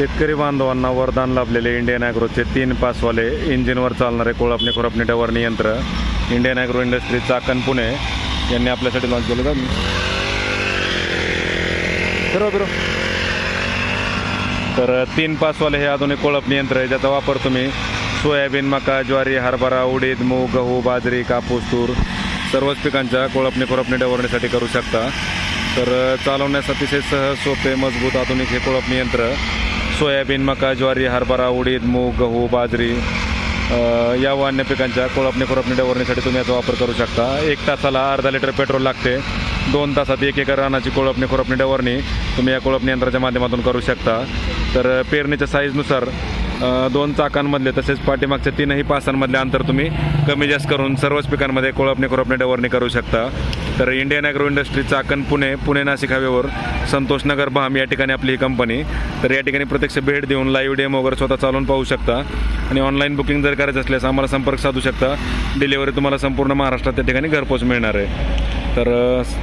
शेतकरी बांधवांना वरदान लाभलेले इंडियन ॲग्रोचे तीन पासवाले इंजिनवर चालणारे कोळपणे खुरपणे डवरणी यंत्र Indian agro industry Chakan Pune. यांनी आपल्यासाठी लॉन्च केलं का? तर तीन पासवाले हे आधुनिक कोळपणी यंत्र आहे ज्याचा वापर तुम्ही सोयाबीन मका ज्वारी हरभरा उडीद मूग गहू बाजरी कापूस तूर सर्वच पिकांच्या कोळपणी खुरपणी डवरण्यासाठी करू शकता. तर चालवण्यास अतिशय सहज सोपे मजबूत आधुनिक हे कोळपणी यंत्र सोयाबीन मका ज्वारी हरभरा उडीद मूग गहू बाजरी या व अन्य पिकांच्या कोळपणी खुरपणी डवरण्यासाठी तुम्ही याचा वापर करू शकता. एक तासाला अर्धा लिटर पेट्रोल लागते. दोन तासात एक एकर रानाची कोळपणी खुरपणी डवरणी तुम्ही या कोळपणी यंत्राच्या माध्यमातून करू शकता. तर पेरणीच्या साईजनुसार दोन चाकांमधले तसेच पाठीमागच्या तीनही पासांमधले अंतर तुम्ही कमी जास्त करून सर्वच पिकांमध्ये कोळपणे कोळपणे डवरणी करू शकता. तर Indian agro industry Chakan Pune Pune Nashik हायवेवर संतोष नगर भाम या ठिकाणी आपली ही कंपनी तर या ठिकाणी प्रत्यक्ष भेट देऊन लाईव्ह डेम वगैरे स्वतः चालवून पाहू शकता. आणि ऑनलाईन बुकिंग जर करायचं असल्यास आम्हाला संपर्क साधू शकता. डिलिव्हरी तुम्हाला संपूर्ण महाराष्ट्रात त्या ठिकाणी घरपोच मिळणार आहे. तर